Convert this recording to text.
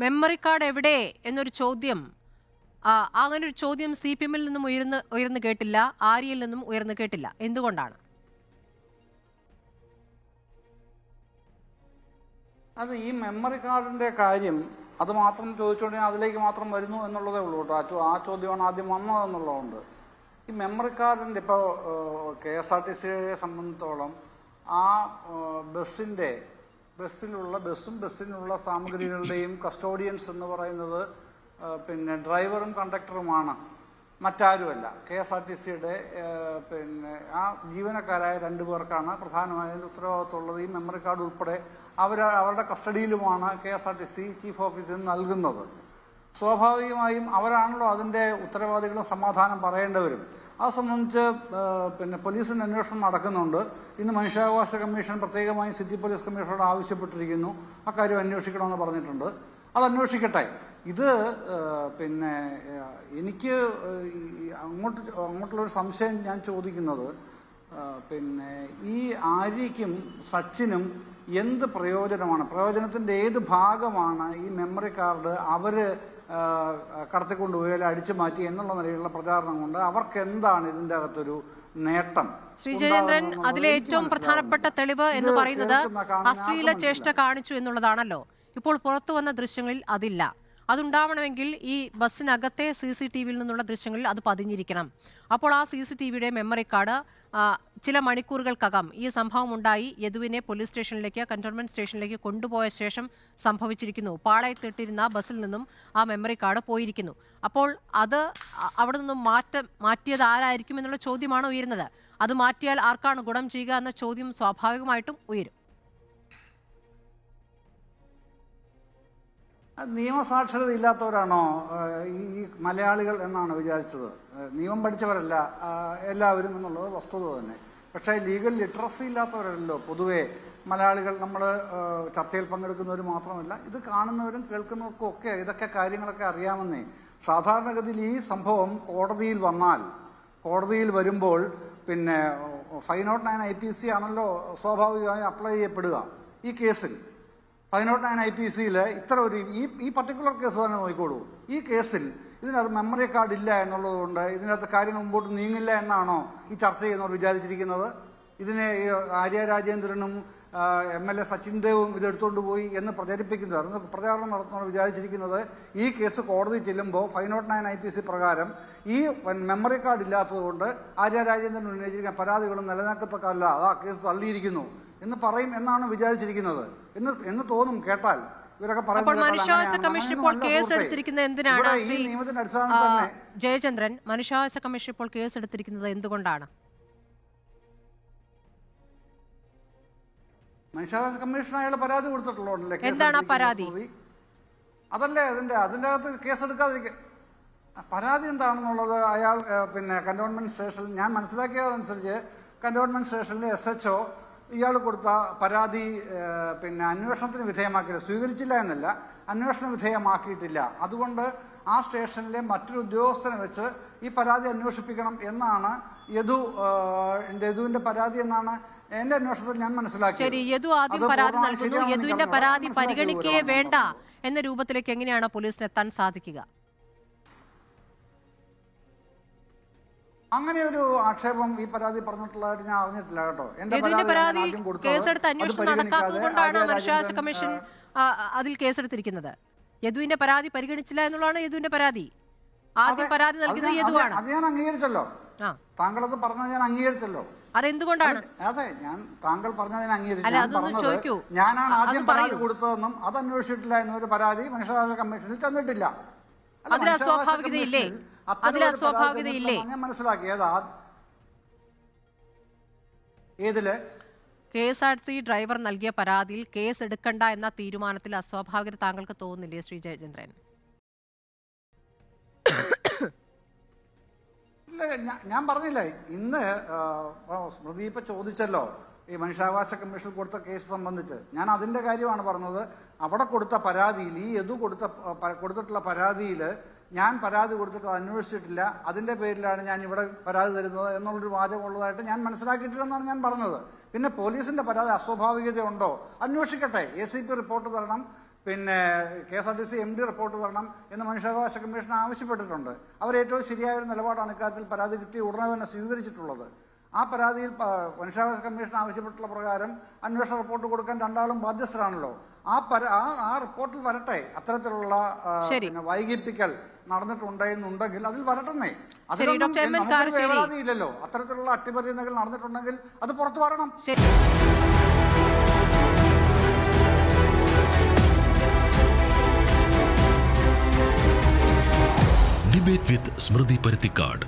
Memory card എവിടെ എന്നൊരു ചോദ്യം. അങ്ങനെ ഒരു ചോദ്യം സി പി എമ്മിൽ നിന്നും ഉയർന്ന് ഉയർന്നു കേട്ടില്ല ആര്യയിൽ നിന്നും ഉയർന്നു കേട്ടില്ല. എന്തുകൊണ്ടാണ്? അത് ഈ മെമ്മറി കാർഡിന്റെ കാര്യം അത് മാത്രം ചോദിച്ചുകൊണ്ട് ഞാൻ അതിലേക്ക് മാത്രം വരുന്നു എന്നുള്ളതേ ഉള്ളൂ കേട്ടോ. ആ ചോദ്യമാണ് ആദ്യം വന്നതെന്നുള്ളതുകൊണ്ട് ഈ മെമ്മറി കാർഡിന്റെ ഇപ്പോൾ കെ എസ് ആർ ടി സിയെ സംബന്ധിച്ചോളം ആ ബസ്സിന്റെ ബസ്സിലുള്ള ബസ്സും ബസ്സിനുള്ള സാമഗ്രികളുടെയും കസ്റ്റോഡിയൻസ് എന്ന് പറയുന്നത് പിന്നെ ഡ്രൈവറും കണ്ടക്ടറുമാണ്. മറ്റാരുമല്ല. കെ എസ് ആർ ടി സിയുടെ പിന്നെ ആ ജീവനക്കാരായ രണ്ടു പേർക്കാണ് പ്രധാനമായും ഉത്തരവാദിത്തമുള്ളത് ഈ മെമ്മറി കാർഡ് ഉൾപ്പെടെ അവർ അവരുടെ കസ്റ്റഡിയിലുമാണ് K S R T C chief ഓഫീസിൽ നൽകുന്നത്. സ്വാഭാവികമായും അവരാണല്ലോ അതിന്റെ ഉത്തരവാദികളും സമാധാനം പറയേണ്ടവരും. അത് സംബന്ധിച്ച് പിന്നെ പോലീസിന്റെ അന്വേഷണം നടക്കുന്നുണ്ട്. ഇന്ന് മനുഷ്യാവകാശ കമ്മീഷൻ പ്രത്യേകമായി സിറ്റി പോലീസ് കമ്മീഷനോട് ആവശ്യപ്പെട്ടിരിക്കുന്നു. അക്കാര്യം അന്വേഷിക്കണമെന്ന് പറഞ്ഞിട്ടുണ്ട്. അത് അന്വേഷിക്കട്ടെ. ഇത് പിന്നെ എനിക്ക് അങ്ങോട്ട് അങ്ങോട്ടുള്ളൊരു സംശയം ഞാൻ ചോദിക്കുന്നത് പിന്നെ ഈ ആര്യയ്ക്കും സച്ചിനും എന്ത് പ്രയോജനമാണ്? പ്രയോജനത്തിന്റെ ഏത് ഭാഗമാണ് ഈ മെമ്മറി കാർഡ് അവർ കടത്തിക്കൊണ്ടുപോയാൽ കടത്തിക്കൊണ്ടുപോയി അല്ലെങ്കിൽ അടിച്ചു മാറ്റി എന്നുള്ള നിലയിലുള്ള പ്രചാരണം കൊണ്ട് അവർക്ക് എന്താണ് ഇതിന്റെ അകത്തൊരു നേട്ടം? ശ്രീ ജയേന്ദ്രൻ ഉണ്ടാകുന്നതെന്നുള്ളത് അതിലെ ഏറ്റവും പ്രധാനപ്പെട്ട തെളിവ് എന്ന് പറയുന്നത് അശ്ലീല ചേഷ്ട കാണിച്ചു എന്നുള്ളതാണല്ലോ. ഇപ്പോൾ പുറത്തു വന്ന ദൃശ്യങ്ങളിൽ അതില്ല. അതുണ്ടാവണമെങ്കിൽ ഈ ബസ്സിനകത്തെ സി സി ടി വിയിൽ നിന്നുള്ള ദൃശ്യങ്ങളിൽ അത് പതിഞ്ഞിരിക്കണം. അപ്പോൾ ആ സി സി ടി വിയുടെ മെമ്മറി കാർഡ് ചില മണിക്കൂറുകൾക്കകം ഈ സംഭവം ഉണ്ടായി യദുവിനെ പോലീസ് സ്റ്റേഷനിലേക്ക് കന്റോൺമെന്റ് സ്റ്റേഷനിലേക്ക് കൊണ്ടുപോയ ശേഷം സംഭവിച്ചിരിക്കുന്നു. പാളയത്തിട്ടിരുന്ന ബസ്സിൽ നിന്നും ആ മെമ്മറി കാർഡ് പോയിരിക്കുന്നു. അപ്പോൾ അത് അവിടെ നിന്നും മാറ്റം മാറ്റിയത് ആരായിരിക്കും എന്നുള്ള ചോദ്യമാണ് ഉയരുന്നത്. അത് മാറ്റിയാൽ ആർക്കാണ് ഗുണം ചെയ്യുക എന്ന ചോദ്യം സ്വാഭാവികമായിട്ടും ഉയരും. നിയമസാക്ഷരത ഇല്ലാത്തവരാണോ ഈ മലയാളികൾ എന്നാണ് വിചാരിച്ചത്? നിയമം പഠിച്ചവരല്ല എല്ലാവരും എന്നുള്ളത് വസ്തുത തന്നെ. പക്ഷേ ലീഗൽ ലിറ്ററസി ഇല്ലാത്തവരല്ലോ പൊതുവേ. മലയാളികൾ നമ്മൾ ചർച്ചയിൽ പങ്കെടുക്കുന്നവർ മാത്രമല്ല ഇത് കാണുന്നവരും കേൾക്കുന്നവർക്കും ഒക്കെ ഇതൊക്കെ കാര്യങ്ങളൊക്കെ അറിയാമെന്നേ. സാധാരണഗതിയിൽ ഈ സംഭവം കോടതിയിൽ വന്നാൽ കോടതിയിൽ വരുമ്പോൾ പിന്നെ five nought nine I P C ആണല്ലോ സ്വാഭാവികമായി അപ്ലൈ ചെയ്യപ്പെടുക ഈ കേസിൽ. Five nought nine I P സിയിൽ ഇത്ര ഒരു ഈ ഈ പർട്ടിക്കുലർ കേസ് തന്നെ നോക്കിക്കോളൂ. ഈ കേസിൽ ഇതിനകത്ത് മെമ്മറി കാർഡ് ഇല്ല എന്നുള്ളതുകൊണ്ട് ഇതിനകത്ത് കാര്യങ്ങൾ മുമ്പോട്ട് നീങ്ങില്ല എന്നാണോ ഈ ചർച്ച ചെയ്യുന്നവർ വിചാരിച്ചിരിക്കുന്നത്? ഇതിനെ ആര്യ രാജേന്ദ്രനും എം എൽ എ സച്ചിൻ ദേവും ഇത് എടുത്തുകൊണ്ട് പോയി എന്ന് പ്രചരിപ്പിക്കുന്നത്. അന്ന് പ്രചാരണം നടത്തുന്നവർ വിചാരിച്ചിരിക്കുന്നത് ഈ കേസ് കോടതി ചെല്ലുമ്പോൾ five nought nine I P C പ്രകാരം ഈ മെമ്മറി കാർഡ് ഇല്ലാത്തതുകൊണ്ട് ആര്യ രാജേന്ദ്രൻ ഉന്നയിച്ചിരിക്കുന്ന പരാതികളും നിലനിൽക്കത്തക്കല്ല അതാ കേസ് തള്ളിയിരിക്കുന്നു. എന്ന് പറയും എന്നാണ് വിചാരിച്ചിരിക്കുന്നത്. എന്ന് എന്ന് തോന്നും കേട്ടാൽ. ഇവരൊക്കെ പറയുന്നത് ജയചന്ദ്രൻ മനുഷ്യാവകാശ കമ്മീഷൻ ഇപ്പോൾ കേസ് എടുത്തിരിക്കുന്നത് എന്തുകൊണ്ടാണ്? മനുഷ്യാവകാശ കമ്മീഷൻ അയാൾ പരാതി കൊടുത്തിട്ടുള്ളതല്ലേ എന്താണ് പരാതി? അതല്ലേ അതിന്റെ അതിന്റെ അകത്ത് കേസ് എടുക്കാതിരിക്ക പരാതി എന്താണെന്നുള്ളത് അയാൾ പിന്നെ കന്റോൺമെന്റ് സ്റ്റേഷനിൽ ഞാൻ മനസ്സിലാക്കിയതനുസരിച്ച് കന്റോൺമെന്റ് സ്റ്റേഷനിലെ എസ് എച്ച് ഇയാൾ കൊടുത്ത പരാതി പിന്നെ അന്വേഷണത്തിന് വിധേയമാക്കിയില്ല. സ്വീകരിച്ചില്ല എന്നല്ല അന്വേഷണ വിധേയമാക്കിയിട്ടില്ല. അതുകൊണ്ട് ആ സ്റ്റേഷനിലെ മറ്റൊരു ഉദ്യോഗസ്ഥനെ വെച്ച് ഈ പരാതി അന്വേഷിപ്പിക്കണം എന്നാണ് യദു യദുവിന്റെ പരാതി എന്നാണ് എന്റെ അന്വേഷണത്തിൽ ഞാൻ മനസ്സിലാക്കിയത്. ശരി യദു ആദ്യം പരാതി നൽകുന്നു. യദുവിന്റെ പരാതി പരിഗണിക്കേ വേണ്ട എന്ന രൂപത്തിലേക്ക് എങ്ങനെയാണ് പോലീസിന് എത്താൻ സാധിക്കുക? അങ്ങനെ ഒരു ആക്ഷേപം ഈ പരാതി പറഞ്ഞിട്ടുള്ളതായിട്ട് ഞാൻ അറിഞ്ഞിട്ടില്ല കേട്ടോ. എന്റെ പരാതി കേസെടുത്ത് അന്വേഷണം നടക്കാത്തതുകൊണ്ടാണ് നടക്കാത്തത് മനുഷ്യാവകാശ കമ്മീഷൻ അതിൽ കേസെടുത്തിരിക്കുന്നത്. യദുവിന്റെ പരാതി പരിഗണിച്ചില്ല എന്നുള്ളതാണ് യദുവിന്റെ പരാതി. ആദ്യം പരാതി നൽകുന്നത് യദുവാണ്. അത് ഞാൻ അംഗീകരിച്ചല്ലോ. താങ്കളത് പറഞ്ഞത് ഞാൻ അംഗീകരിച്ചല്ലോ. അതെന്തുകൊണ്ടാണ്? അതെ ഞാൻ താങ്കൾ പറഞ്ഞത് ഞാൻ അംഗീകരിച്ചു. ഞാനാണ് ആദ്യം പരാതി. കൊടുത്തതെന്നും അത് അന്വേഷിച്ചിട്ടില്ല എന്നൊരു പരാതി മനുഷ്യാവകാശ കമ്മീഷനിൽ തന്നിട്ടില്ല. അതിന് അസ്വാഭാവികതയില്ലേ? കമ്മീഷനിൽ അതിൽ അസ്വാഭാവികതയില്ലേ? ഞാൻ മനസ്സിലാക്കി. ഏതാ? ഏതിൽ? K S R C driver നൽകിയ പരാതിയിൽ കേസ് എടുക്കണ്ട എന്ന തീരുമാനത്തിൽ അസ്വാഭാവികത താങ്കൾക്ക് തോന്നുന്നില്ലേ ശ്രീ ജയചന്ദ്രൻ? ഇല്ല ഞാൻ പറഞ്ഞില്ല ഇന്ന് സ്മൃതി ഇപ്പൊ ചോദിച്ചല്ലോ ഈ മനുഷ്യാവകാശ കമ്മീഷൻ കൊടുത്ത കേസ് സംബന്ധിച്ച്. ഞാൻ അതിന്റെ കാര്യമാണ് പറഞ്ഞത്. അവിടെ കൊടുത്ത പരാതിയിൽ ഈ യദു കൊടുത്ത കൊടുത്തിട്ടുള്ള പരാതിയിൽ ഞാൻ പരാതി കൊടുത്തിട്ട് അന്വേഷിച്ചിട്ടില്ല. അതിന്റെ പേരിലാണ് ഞാൻ ഇവിടെ പരാതി തരുന്നത് എന്നുള്ളൊരു വാചകം ഉള്ളതായിട്ട് ഞാൻ മനസ്സിലാക്കിയിട്ടില്ലെന്നാണ് ഞാൻ പറഞ്ഞത്. പിന്നെ പോലീസിന്റെ പരാതി അസ്വാഭാവികതയുണ്ടോ? അന്വേഷിക്കട്ടെ. എ സി പി റിപ്പോർട്ട് തരണം. പിന്നെ K S R T C M D report തരണം എന്ന് മനുഷ്യാവകാശ കമ്മീഷൻ ആവശ്യപ്പെട്ടിട്ടുണ്ട്. അവർ ഏറ്റവും ശരിയായ ഒരു നിലപാടാണ് ഇക്കാര്യത്തിൽ പരാതി കിട്ടി ഉടനെ തന്നെ സ്വീകരിച്ചിട്ടുള്ളത്. ആ പരാതിയിൽ മനുഷ്യാവകാശ കമ്മീഷൻ ആവശ്യപ്പെട്ടുള്ള പ്രകാരം അന്വേഷണ റിപ്പോർട്ട് കൊടുക്കാൻ രണ്ടാളും ബാധ്യസ്ഥരാണല്ലോ. ആ പര ആ ആ റിപ്പോർട്ടിൽ വരട്ടെ. അത്തരത്തിലുള്ള. പിന്നെ വൈകിപ്പിക്കൽ നടന്നിട്ടുണ്ടെന്നുണ്ടെങ്കിൽ അതിൽ വരട്ടെന്നേ. അതിലൊന്നും. വേവലാതിയില്ലല്ലോ. അത്തരത്തിലുള്ള അട്ടിമറിയുന്നെങ്കിൽ നടന്നിട്ടുണ്ടെങ്കിൽ അത് പുറത്തു വരണം. ഡിബേറ്റ് വിത്ത് സ്മൃതി പരുത്തിക്കാട്